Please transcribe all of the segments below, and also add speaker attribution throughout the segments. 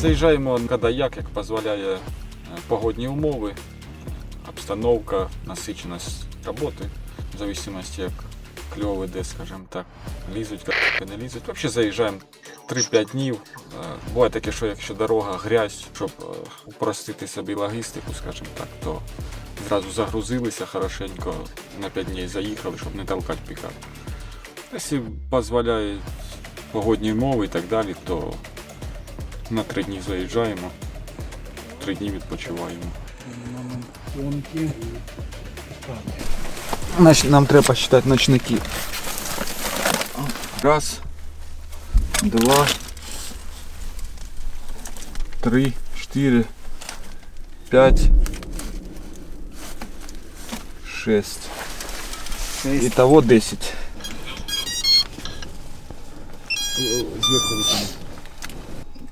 Speaker 1: Заїжджаємо коли як, як дозволяє е, погодні умови, обстановка, насиченість роботи, в зависимості як кльов іде, скажімо так, лізуть, не лізуть. Взагалі заїжджаємо 3-5 днів. Е, Буває таке, що якщо дорога грязь, щоб е, упростити собі логістику, скажімо так, то зразу загрузилися хорошенько, на 5 днів заїхали, щоб не толкати пікап. Якщо дозволяють погодні умови і так далі, то на 3 дні заїжджаємо, 3 дні відпочиваємо. Нам треба посчитати ночники. Раз, два, три, чотири, п'ять, шесть. Итого 10. Зверху витягнути.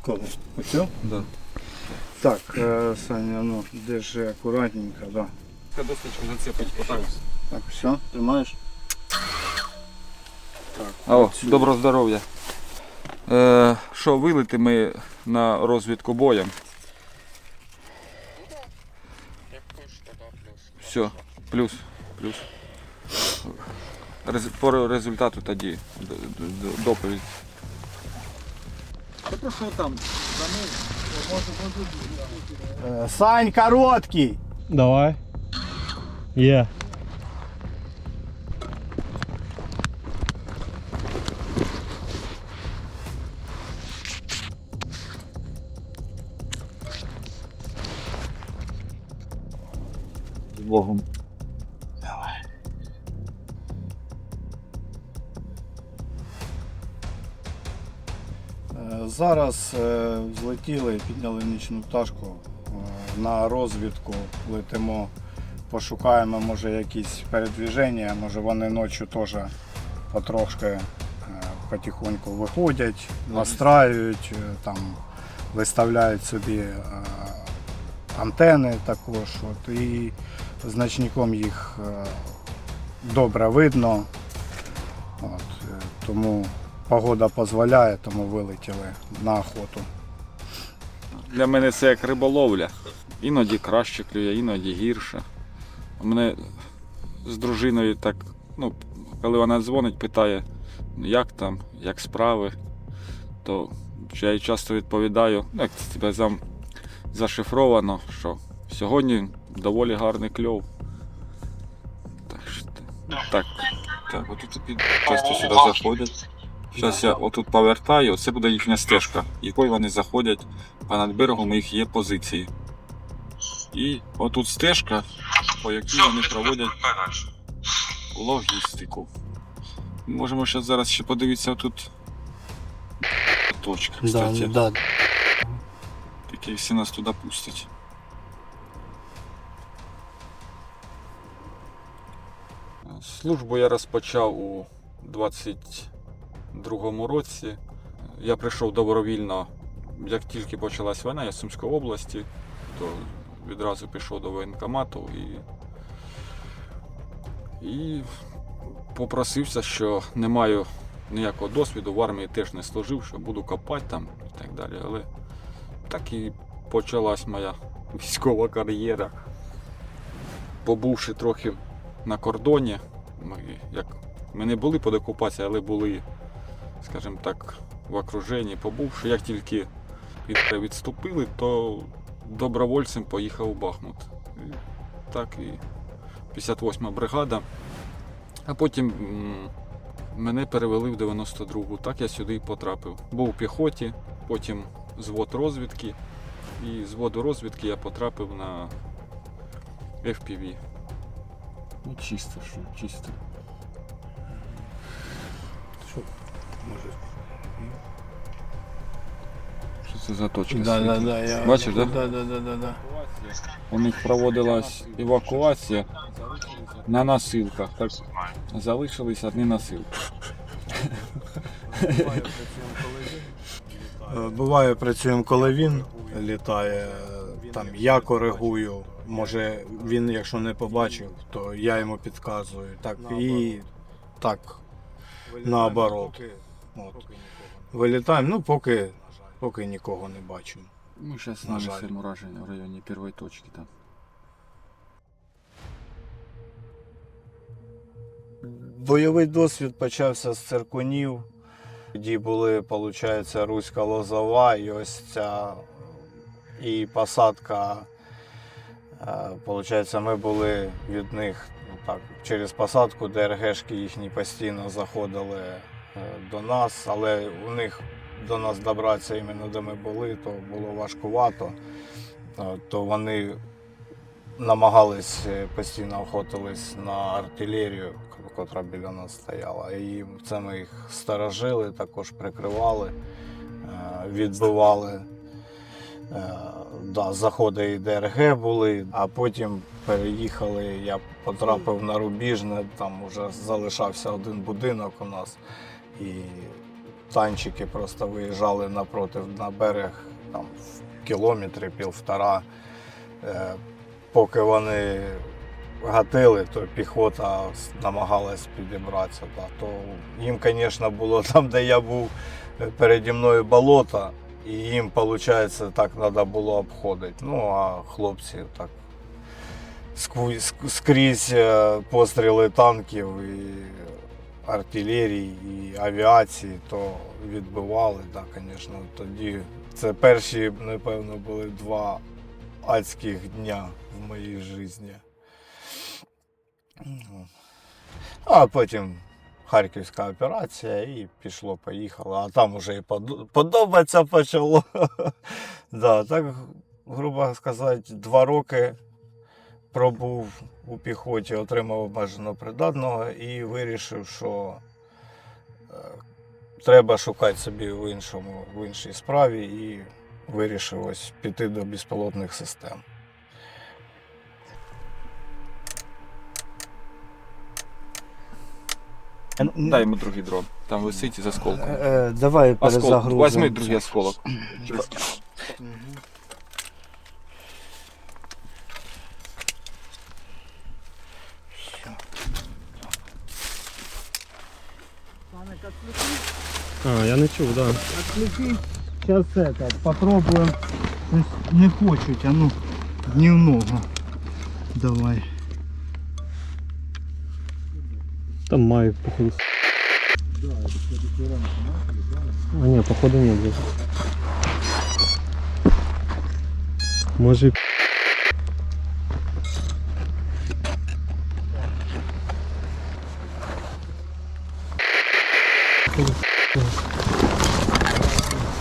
Speaker 2: Кого? Оцю?
Speaker 1: Да.
Speaker 2: Так, е, Саня, ну, держи акуратненько, да.
Speaker 1: Досточку зацепить отак.
Speaker 2: Так, все, тримаєш?
Speaker 1: О, доброго здоров'я. Е, що, вилити ми на розвідку боєм? Все, плюс, плюс. Рез- по результату тоді д- д- доповідь. Просто там,
Speaker 2: Е, Сань, короткий!
Speaker 3: Давай. Є.
Speaker 1: Богом.
Speaker 2: Зараз е, злетіли, підняли нічну пташку е, на розвідку. Летимо, пошукаємо, може якісь передвіження, може вони ночі теж потрошки е, потихоньку виходять, настраюють, там, виставляють собі антени також. От, і значником їх добре видно. От, тому погода дозволяє, тому вилетіли на охоту.
Speaker 1: Для мене це як риболовля. Іноді краще клює, іноді гірше. У мене з дружиною так, ну, коли вона дзвонить, питає, як там, як справи, то я їй часто відповідаю, ну, як це тебе зам зашифровано, що сьогодні доволі гарний кльов. Так що так. Так, отут під часто сюди заходять. Зараз я отут повертаю, це буде їхня стежка, якою вони заходять, а над берегом їх є позиції. І отут стежка, по якій вони проводять логістику. Можемо ще зараз ще подивитися тут точка, кстати.
Speaker 2: да.
Speaker 1: Тільки всі нас туди пустять. Службу я розпочав у 22-му році. Я прийшов добровільно, як тільки почалась війна, я з Сумської області, то відразу пішов до воєнкомату і, і попросився, що не маю ніякого досвіду, в армії теж не служив, що буду копати там і так далі. Але так і почалась моя військова кар'єра. Побувши трохи на кордоні, ми, як, ми не були під окупацією, але були, скажімо так, в окруженні. Побувши, як тільки від, відступили, то добровольцем поїхав у Бахмут. І так і 58 бригада. А потім м, мене перевели в 92-гу. Так я сюди і потрапив. Був у піхоті, потім звод розвідки. І з воду розвідки я потрапив на FPV. Ну, чисто, що, чисто. Що це за точка?
Speaker 2: Да, да, да, я...
Speaker 1: Бачиш, да?
Speaker 2: Да, да, да, да, да.
Speaker 1: У них проводилась евакуація на носилках. Так залишились одні носилки.
Speaker 2: Е, Буває, працюємо, коли він літає, там я коригую. Може він, якщо не побачив, то я йому підказую. Так і так наоборот. От. Вилітаємо, ну поки, поки нікого не бачимо.
Speaker 1: Ми зараз нанесемо ураження в районі першої точки там.
Speaker 2: Бойовий досвід почався з циркунів. Тоді були, виходить, Руська Лозова і ось ця і посадка. Виходить, ми були від них ну, так, через посадку, ДРГшки їхні постійно заходили е, до нас, але у них до нас добратися іменно де ми були, то було важкувато. Е, То вони намагались е, постійно охотились на артилерію, котра біля нас стояла. І це ми їх сторожили, також прикривали, е, відбивали. Е, Да, заходи і ДРГ були, а потім переїхали. Я потрапив на Рубіжне, там вже залишався один будинок у нас. І танчики просто виїжджали напротив на берег, там в кілометрі, півтора. Е, Поки вони гатили, то піхота намагалась підібратися. То їм, звісно, було там, де я був, е, переді мною болото, і їм, виходить, так треба було обходити. Ну, а хлопці так скрізь е, постріли танків і артилерії, і авіації, то відбивали, так, звісно. Тоді це перші, напевно, були два адських дня в моїй житті. А потім Харківська операція і пішло-поїхало. А там уже і подо- подобатися почало. да, так, грубо сказати, два роки пробув у піхоті, отримав обмежено придатного і вирішив, що е, треба шукати собі в, іншому, в іншій справі і вирішив ось піти до безпілотних систем.
Speaker 1: Дай йому другий дрон. Там висить за сколком.
Speaker 2: Е, давай перезагрузимо.
Speaker 1: Возьми другий осколок.
Speaker 3: А, я не чув, так. Да.
Speaker 2: Отключи. Сейчас это, попробуем. Не хочуть, а ну, дневного. Давай.
Speaker 3: Там маю, походу. А ні, походу ні, блядь. Може.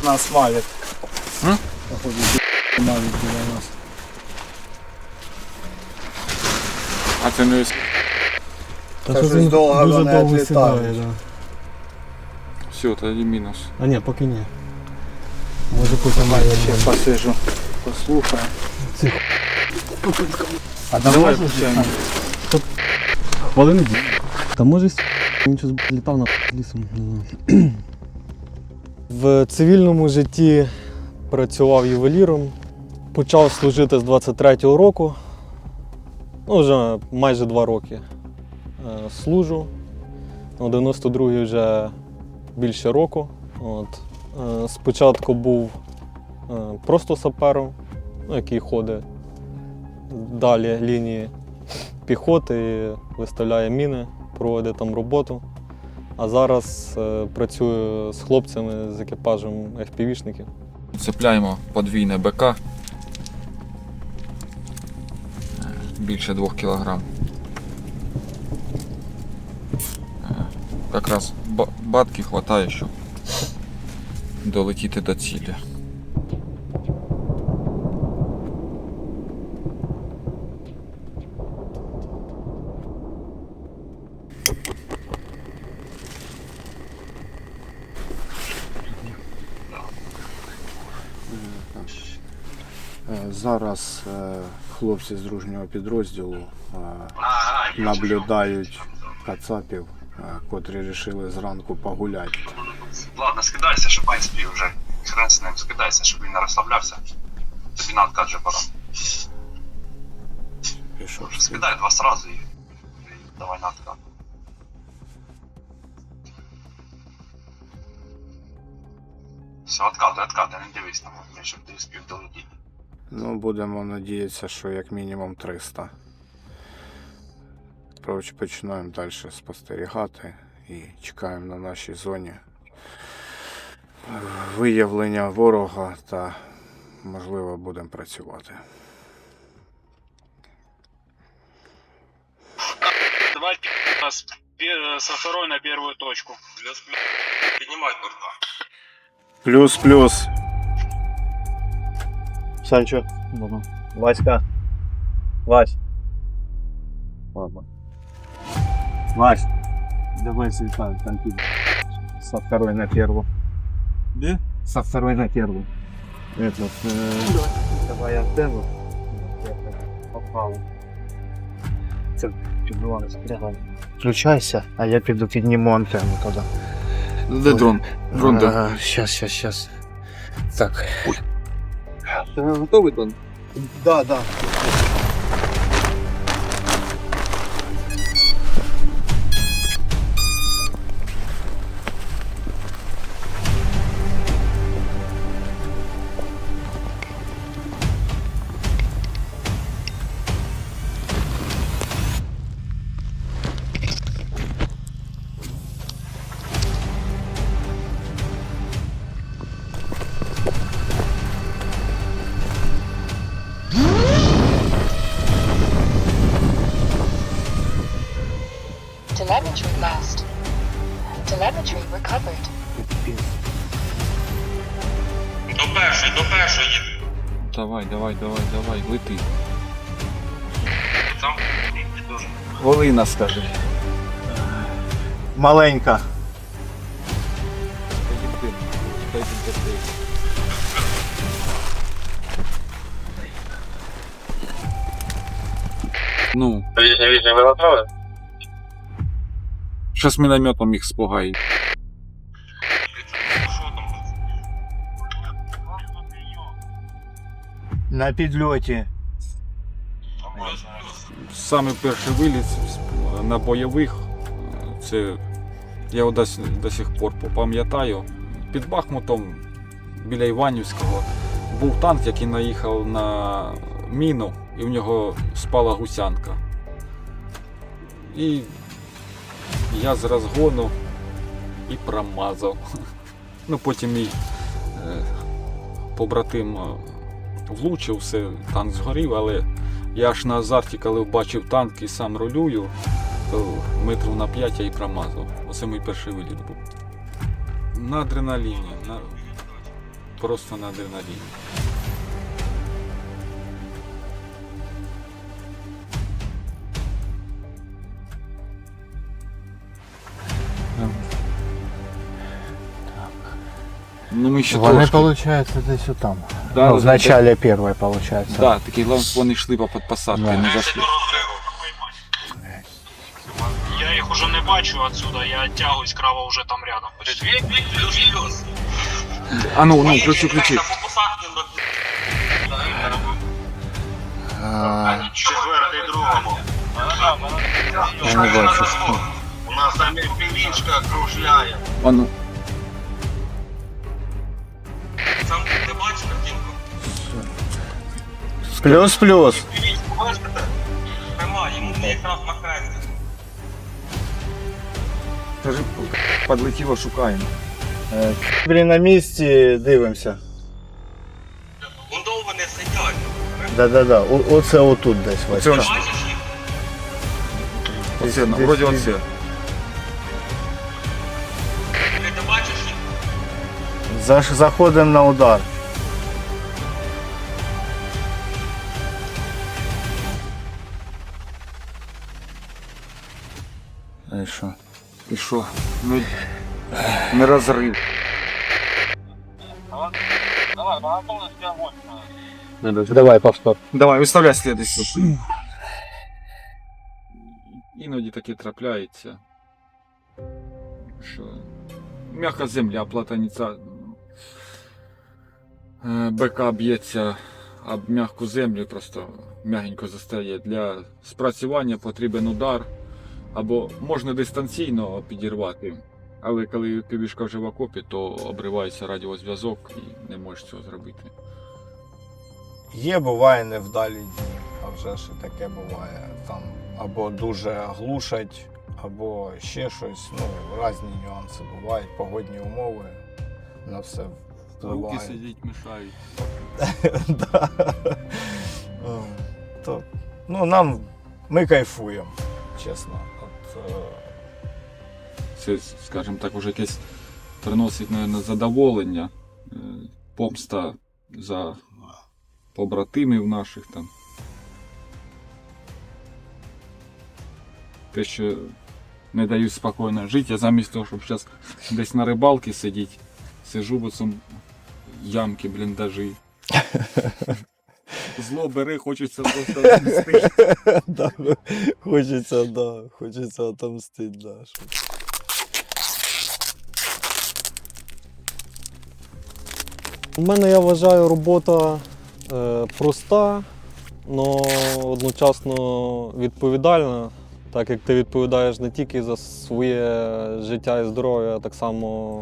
Speaker 2: Нас мавит.
Speaker 1: М?
Speaker 2: Походу, мавит біля нас.
Speaker 1: А це не
Speaker 3: Та
Speaker 2: Та
Speaker 3: щось
Speaker 2: щось
Speaker 3: він
Speaker 2: довго
Speaker 3: дуже
Speaker 2: вони
Speaker 3: довго
Speaker 2: відлітають.
Speaker 3: сідає, да.
Speaker 1: все, тоді мінус.
Speaker 3: А ні, поки ні. Може потім.
Speaker 2: Давай я ще посижу, послухаю.
Speaker 3: Цих.
Speaker 2: А
Speaker 1: Давай
Speaker 2: давай
Speaker 1: включаємо.
Speaker 3: Хвилини дві. Та може с- він щось літав на лісом. не знаю. В цивільному житті працював ювеліром. Почав служити з 23-го року. Ну, вже майже два роки е, служу. У 92-й вже більше року. От. Е, Спочатку був е, просто сапером, ну, який ходить далі лінії піхоти, і виставляє міни, проводить там роботу. А зараз е, працюю з хлопцями з екіпажем FPV-шників.
Speaker 1: Цепляємо подвійне БК. Е, Більше 2 кг. Якраз батки вистачає, щоб долетіти до цілі.
Speaker 2: Е, зараз е, хлопці з дружнього підрозділу е, наблюдають кацапів, котрі вирішили зранку погуляти.
Speaker 4: Ладно, скидайся, щоб панський вже хрен з ним скидайся, щоб він не розслаблявся. Тобі на откат же пора.
Speaker 2: Пішов.
Speaker 4: Скидай два сразу і, і давай на откат. Все, откати, откати, не дивись там, щоб ти спів долетіти.
Speaker 2: Ну, будемо надіятися, що як мінімум 300. Коротше, починаємо далі спостерігати і чекаємо на нашій зоні виявлення ворога та, можливо, будемо працювати.
Speaker 5: Давай нас пе- со второй на первую точку.
Speaker 4: Піднімай борта.
Speaker 2: Плюс-плюс.
Speaker 6: Санчо. Васька. Вась. Ладно. Вась. Давай светай, там пи- Со второй на первую.
Speaker 3: Где?
Speaker 6: Со второй на первую. Этот, э, давай антенну. Попал. Це підбивали спрягали. Включайся, а я піду підніму антенну тоді.
Speaker 1: Де дрон? Дрон де?
Speaker 6: А, Щас, щас, щас. Так.
Speaker 3: Ти Готовий, Дон?
Speaker 6: Да, да.
Speaker 1: Давай, давай, давай, давай, лети.
Speaker 4: Там дуже.
Speaker 1: Волина, скажи.
Speaker 6: Маленька.
Speaker 1: Ну,
Speaker 4: Візня, візня, ви готові?
Speaker 1: щас мінометом їх спугай.
Speaker 6: На підльоті.
Speaker 1: Саме перший виліт на бойових, це я його до, сих пор пам'ятаю. Під Бахмутом біля Іванівського був танк, який наїхав на міну, і в нього спала гусянка. І я з розгону і промазав. Ну потім мій е, побратим влучив, все, танк згорів, але я аж на азарті, коли бачив танк і сам рулюю, то метрів на 5 я і промазав. Оце мій перший виліт був. На адреналіні. На... Просто на адреналіні. Ну ми ще
Speaker 6: Вони,
Speaker 1: трошки.
Speaker 6: виходить, десь отам.
Speaker 1: Да,
Speaker 6: ну,
Speaker 1: да,
Speaker 6: в начале первой, виходить.
Speaker 1: Да, такі лав- вони йшли по під посадкою,
Speaker 6: Да.
Speaker 1: не зайшли.
Speaker 5: Я их уже не бачу отсюда, я оттягиваюсь, крава уже там рядом.
Speaker 4: Плюс, плюс.
Speaker 1: А ну, ну, ключі, ключі.
Speaker 6: А,
Speaker 4: Четвертий другому.
Speaker 6: я не бачу.
Speaker 4: У нас там півічка кружляє.
Speaker 1: А ну.
Speaker 4: Сам ти бачиш картинку?
Speaker 6: Плюс-плюс.
Speaker 4: Півічку бачите? Нема, йому якраз макається.
Speaker 1: Кажи, подлетіло, шукаємо.
Speaker 6: Блін, на місці дивимося.
Speaker 4: Вон довго не сидять.
Speaker 6: Да-да-да. О- Оце отут десь
Speaker 1: Оце
Speaker 6: Васька.
Speaker 1: ось.
Speaker 4: Бачиш їх?
Speaker 1: Оце, ну,
Speaker 6: Десь-
Speaker 1: вроді
Speaker 6: десь-
Speaker 1: оце.
Speaker 6: Заходимо на удар. І що?
Speaker 1: І що? Ну, не розрив.
Speaker 6: Давай повтор.
Speaker 1: Давай, виставляй слідуючу. Іноді таке трапляється. Що м'яка земля, платаниця. е, БК б'ється об м'яку землю, просто м'ягенько застає. Для спрацювання потрібен удар. Або можна дистанційно підірвати Але коли півішка вже в окопі, то обривається радіозв'язок і не можеш цього зробити.
Speaker 2: Є, буває невдалі дні, а вже ж і таке буває. Там або дуже глушать, або ще щось. Ну, різні нюанси бувають, погодні умови на все
Speaker 1: Руки сидіть, мішають.
Speaker 2: Да. То, ну, нам ми кайфуємо, чесно. От, е,
Speaker 1: Це, скажімо так, уже якесь приносить, мабуть, задоволення, е, помста за побратимів наших там. Те, що не дають спокійно жити, я замість того, щоб зараз десь на рибалці сидіти, сижу в цьому ямки, бліндажі. Зло бери, хочеться просто
Speaker 2: да, хочеться, да, хочеться отомстити, да.
Speaker 3: У мене, я вважаю, робота е, проста, але одночасно відповідальна, так як ти відповідаєш не тільки за своє життя і здоров'я, а так само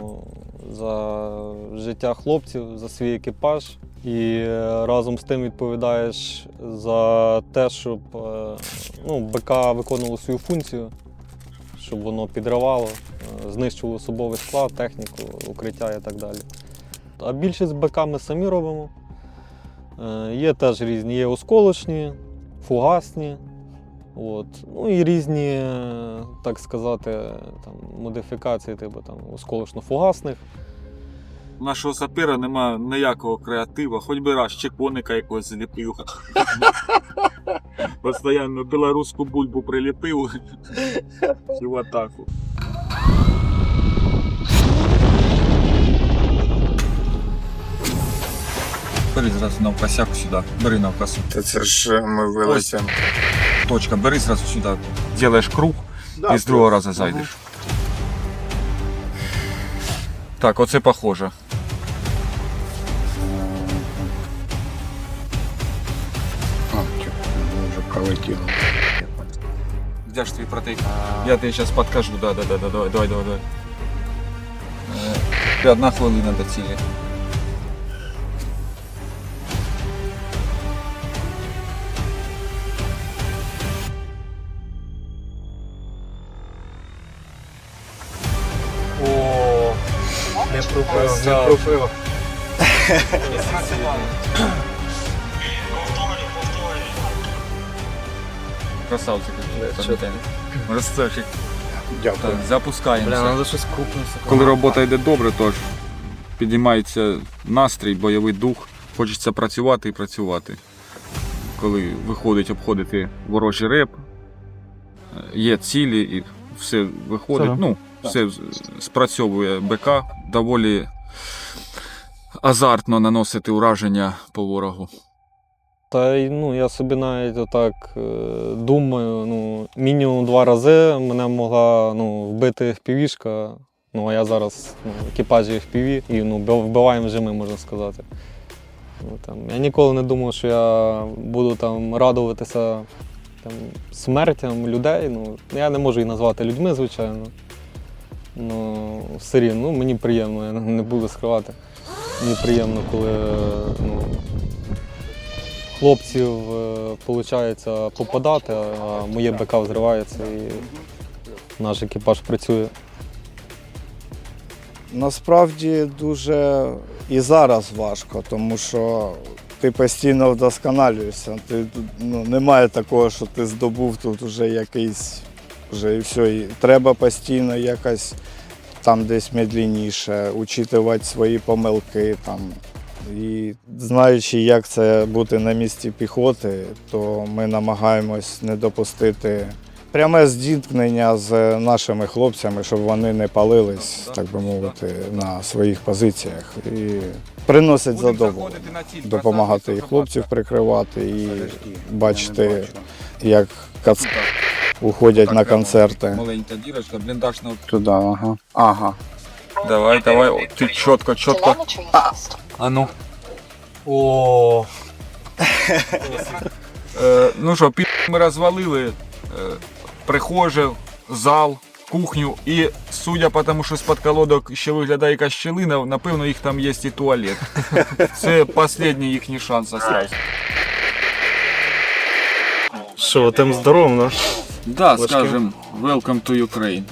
Speaker 3: за життя хлопців, за свій екіпаж. І е, разом з тим відповідаєш за те, щоб е, ну, БК виконувало свою функцію, щоб воно підривало, е, знищувало особовий склад, техніку, укриття і так далі. А більшість БК ми самі робимо. Є теж різні, є осколочні, фугасні. От. Ну і різні, е, так сказати, там, модифікації, типу там, осколочно-фугасних.
Speaker 1: Нашого сапира нема ніякого креатива, хоч би раз чеконика якогось зліпив. Постоянно білоруську бульбу приліпив і в атаку. Бери зразу навкосяку сюди, бери навкосу.
Speaker 2: Та це ж ми вилетимо.
Speaker 1: Точка, бери зразу сюди, делаєш круг і з другого разу зайдеш. Так, оце похоже.
Speaker 2: А, тю, вже пролетіло.
Speaker 1: Где ж твій протейк? Я тобі зараз подкажу, да, да, да, да, давай, давай, давай, давай. Е, Одна хвилина до цілі.
Speaker 3: Не пропив, не пропив.
Speaker 5: Повторюй, повторюй.
Speaker 1: Красавчик. Красавчик.
Speaker 2: Дякую.
Speaker 1: Запускаємося.
Speaker 3: Бля, треба щось крупне.
Speaker 1: Коли робота йде добре, то ж підіймається настрій, бойовий дух. Хочеться працювати і працювати. Коли виходить обходити ворожий реп, е, є цілі і все виходить. Ну, все спрацьовує БК. Доволі азартно наносити ураження по ворогу.
Speaker 3: Та ну, я собі навіть отак е, думаю, ну, мінімум два рази мене могла ну, вбити впівішка. Ну, а я зараз ну, в екіпажі FPV і ну, вбиваємо вже ми, можна сказати. Ну, там, я ніколи не думав, що я буду там радуватися там, смертям людей. Ну, я не можу їх назвати людьми, звичайно. Ну, все рівно, ну, мені приємно, я не буду скривати. Мені приємно, коли ну, хлопців виходить попадати, а моє БК взривається і наш екіпаж працює.
Speaker 2: Насправді дуже і зараз важко, тому що ти постійно вдосконалюєшся. Ти, ну, немає такого, що ти здобув тут вже якийсь, вже і все. І треба постійно якось там десь медленніше, учитувати свої помилки. Там. І знаючи, як це бути на місці піхоти, то ми намагаємось не допустити пряме зіткнення з нашими хлопцями, щоб вони не палились, так би мовити, на своїх позиціях. І приносить задоволення допомагати і хлопців прикривати, і бачити, як кац уходять на концерти.
Speaker 1: Маленька дірочка, бліндаж на
Speaker 2: Туди, ага. Ага.
Speaker 1: Давай, давай, О, ти чітко, чітко.
Speaker 7: Lost.
Speaker 1: А ну.
Speaker 3: О,
Speaker 1: Е, ну що, пі ми розвалили. Е, прихоже, зал, кухню. І судя по тому, що з-під колодок ще виглядає якась щелина, напевно, їх там є і туалет. Це останній їхній шанс остався.
Speaker 3: Що, тим здоровим, да?
Speaker 1: Да, скажем, welcome to Ukraine.